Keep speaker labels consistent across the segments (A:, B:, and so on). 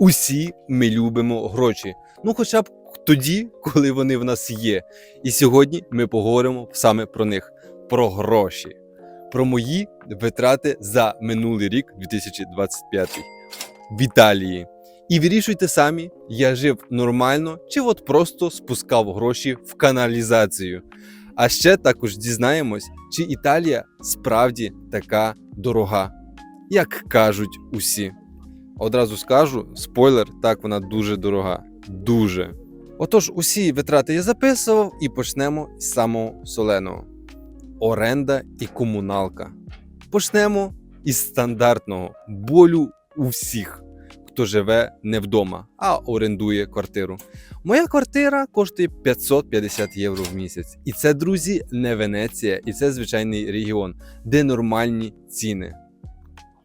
A: Усі ми любимо гроші. Ну, хоча б тоді, коли вони в нас є. І сьогодні ми поговоримо саме про них: про гроші, про мої витрати за минулий рік, 2025 в Італії. І вирішуйте самі, я жив нормально чи от просто спускав гроші в каналізацію. А ще також дізнаємось, чи Італія справді така дорога, як кажуть усі. Одразу скажу, спойлер, так вона дуже дорога. Дуже. Отож, усі витрати я записував і почнемо з самого соленого: оренда і комуналка. Почнемо із стандартного болю у всіх, хто живе не вдома, а орендує квартиру. Моя квартира коштує 550 євро в місяць. І це, друзі, не Венеція, і це звичайний регіон, де нормальні ціни.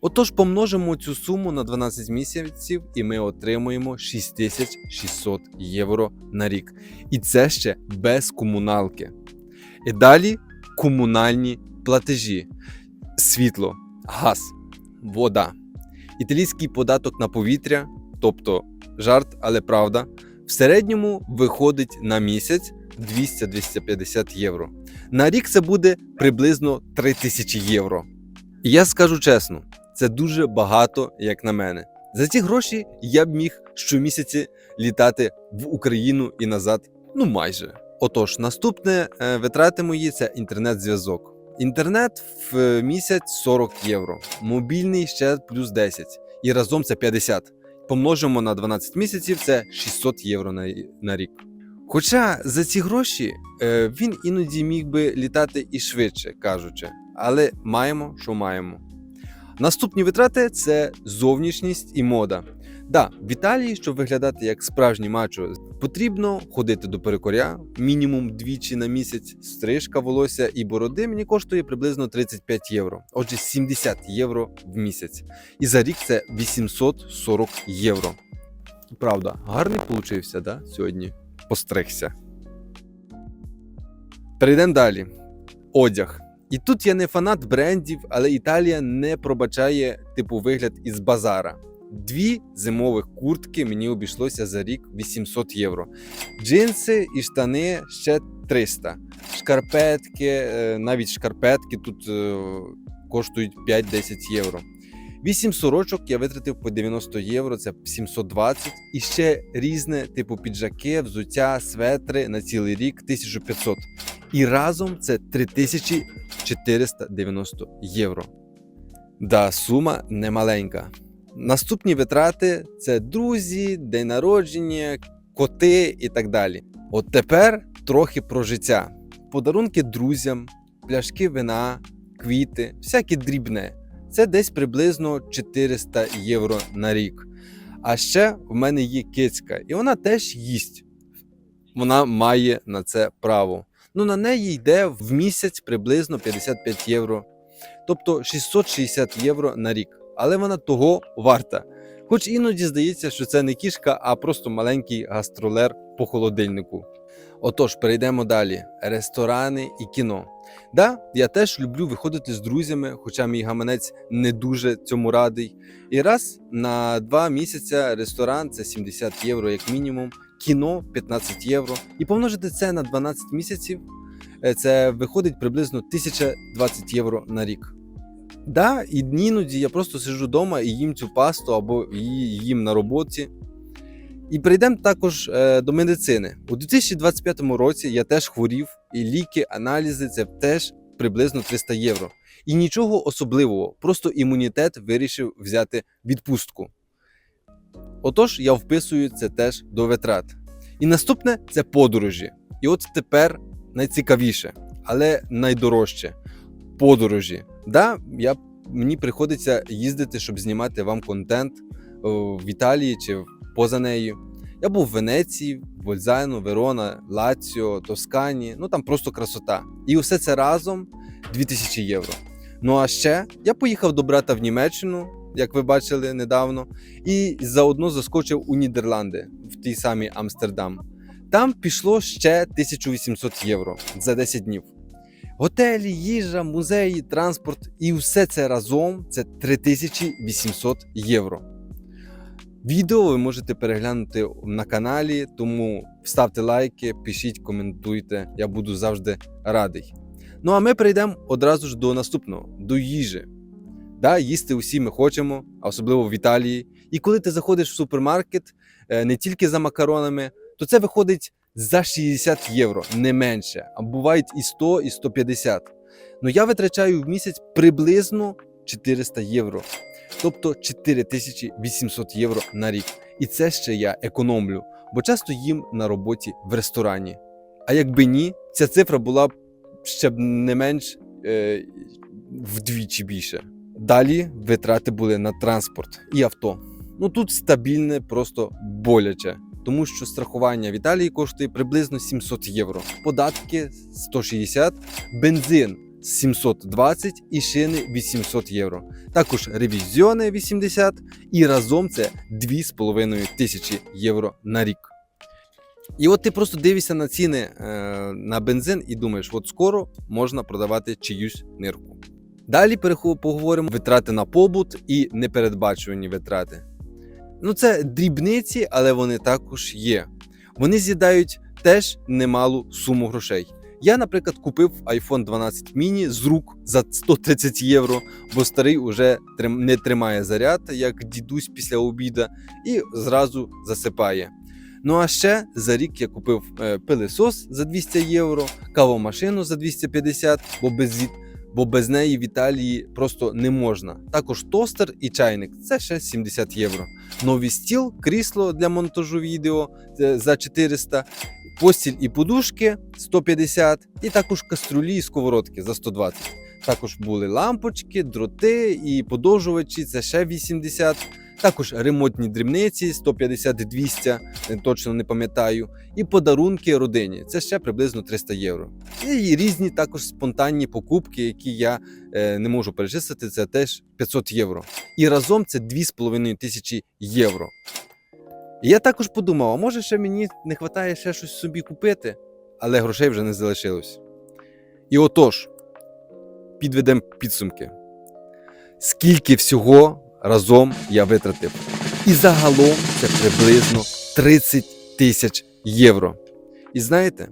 A: Отож, помножимо цю суму на 12 місяців, і ми отримуємо 6600 євро на рік. І це ще без комуналки. І далі комунальні платежі: світло, газ, вода, італійський податок на повітря, тобто жарт, але правда, в середньому виходить на місяць 200-250 євро. На рік це буде приблизно 3000 євро. І я скажу чесно, це дуже багато, як на мене. За ці гроші я б міг щомісяці літати в Україну і назад. Ну майже. Отож, наступне е, витрати мої це інтернет-зв'язок. Інтернет в е, місяць 40 євро, мобільний ще плюс 10, і разом це 50. Помножимо на 12 місяців, це 600 євро на, на рік. Хоча за ці гроші е, він іноді міг би літати і швидше, кажучи, але маємо, що маємо. Наступні витрати це зовнішність і мода. Да, в Італії, щоб виглядати як справжній мачо, потрібно ходити до перекоря мінімум двічі на місяць. Стрижка волосся і бороди мені коштує приблизно 35 євро, отже, 70 євро в місяць. І за рік це 840 євро. Правда, гарний получився, да? Сьогодні постригся. Перейдемо далі. Одяг. І тут я не фанат брендів, але Італія не пробачає типу вигляд із базара. Дві зимових куртки мені обійшлося за рік 800 євро. Джинси і штани ще 300. Шкарпетки, е, навіть шкарпетки тут е, коштують 5-10 євро. 8 сорочок я витратив по 90 євро, це 720. І ще різне, типу піджаки, взуття, светри на цілий рік 1500. І разом це 3490 євро. Да, сума немаленька. Наступні витрати це друзі, день народження, коти і так далі. От тепер трохи про життя: подарунки друзям, пляшки вина, квіти, всяке дрібне. Це десь приблизно 400 євро на рік. А ще в мене є кицька, і вона теж їсть. Вона має на це право. Ну на неї йде в місяць приблизно 55 євро, тобто 660 євро на рік. Але вона того варта. Хоч іноді здається, що це не кішка, а просто маленький гастролер по холодильнику. Отож, перейдемо далі: ресторани і кіно. Да, я теж люблю виходити з друзями, хоча мій гаманець не дуже цьому радий. І раз на два місяці ресторан це 70 євро як мінімум, кіно 15 євро. І помножити це на 12 місяців, е, це виходить приблизно 1020 євро на рік. Да, і іноді я просто сиджу вдома і їм цю пасту або їм на роботі. І перейдемо також е, до медицини. У 2025 році я теж хворів, і ліки, аналізи це теж приблизно 300 євро. І нічого особливого, просто імунітет вирішив взяти відпустку. Отож, я вписую це теж до витрат. І наступне це подорожі. І от тепер найцікавіше, але найдорожче подорожі. Да, я, мені приходиться їздити, щоб знімати вам контент в Італії чи поза нею. Я був в Венеції, Вользайно, Верона, Лаціо, Тоскані. Ну там просто красота. І усе це разом 2000 євро. Ну а ще я поїхав до брата в Німеччину, як ви бачили недавно, і заодно заскочив у Нідерланди в тій самій Амстердам. Там пішло ще 1800 євро за 10 днів. Готелі, їжа, музеї, транспорт і все це разом це 3800 євро. Відео ви можете переглянути на каналі, тому ставте лайки, пишіть, коментуйте. Я буду завжди радий. Ну а ми перейдемо одразу ж до наступного до їжі. Да, їсти усі ми хочемо, особливо в Італії. І коли ти заходиш в супермаркет е, не тільки за макаронами, то це виходить за 60 євро, не менше, а бувають і 100, і 150. Ну я витрачаю в місяць приблизно 400 євро, тобто 4800 євро на рік. І це ще я економлю, бо часто їм на роботі в ресторані. А якби ні, ця цифра була б ще б не менш е, вдвічі більше. Далі витрати були на транспорт і авто. Ну тут стабільне, просто боляче, тому що страхування в Італії коштує приблизно 700 євро, податки 160, бензин 720 і шини 800 євро. Також ревізіони 80 і разом це 2,5 тисячі євро на рік. І от ти просто дивишся на ціни е, на бензин і думаєш, от скоро можна продавати чиюсь нирку. Далі поговоримо витрати на побут і непередбачувані витрати. Ну, це дрібниці, але вони також є. Вони з'їдають теж немалу суму грошей. Я, наприклад, купив iPhone 12 mini з рук за 130 євро, бо старий уже не тримає заряд, як дідусь після обіда, і зразу засипає. Ну а ще за рік я купив е, пилисос за 200 євро, кавомашину за 250, бо без, бо без неї в Італії просто не можна. Також тостер і чайник це ще 70 євро. Новий стіл, крісло для монтажу відео за 400, постіль і подушки 150, і також каструлі і сковородки за 120. Також були лампочки, дроти і подовжувачі, це ще 80. Також ремонтні дрібниці 150-200, е, точно не пам'ятаю. І подарунки родині це ще приблизно 300 євро. І різні також спонтанні покупки, які я е, не можу перечислити, це теж 500 євро. І разом це 2,5 тисячі євро. І я також подумав, а може ще мені не вистачає ще щось собі купити, але грошей вже не залишилось. І отож, підведемо підсумки. Скільки всього разом я витратив? І загалом це приблизно 30 тисяч євро. І знаєте,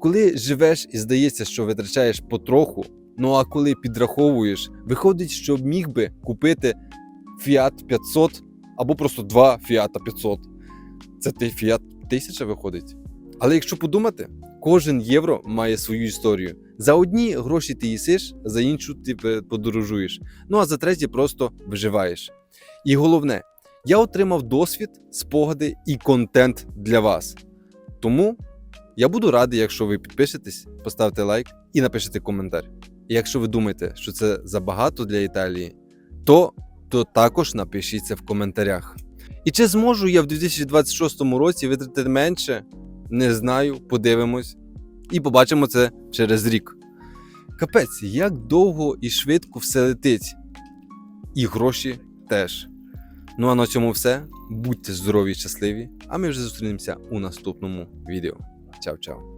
A: коли живеш і здається, що витрачаєш потроху, ну а коли підраховуєш, виходить, що міг би купити Fiat 500 або просто два Fiat 500. Це той Fiat 1000 виходить. Але якщо подумати, кожен євро має свою історію. За одні гроші ти їсиш, за іншу ти подорожуєш. Ну а за треті просто виживаєш. І головне, я отримав досвід, спогади і контент для вас. Тому я буду радий, якщо ви підпишетесь, поставите лайк і напишете коментар. І якщо ви думаєте, що це забагато для Італії, то, то також напишіть це в коментарях. І чи зможу я в 2026 році витратити менше? Не знаю, подивимось. І побачимо це через рік. Капець, як довго і швидко все летить. І гроші теж. Ну а на цьому все. Будьте здорові і щасливі, а ми вже зустрінемося у наступному відео. Чао-чао.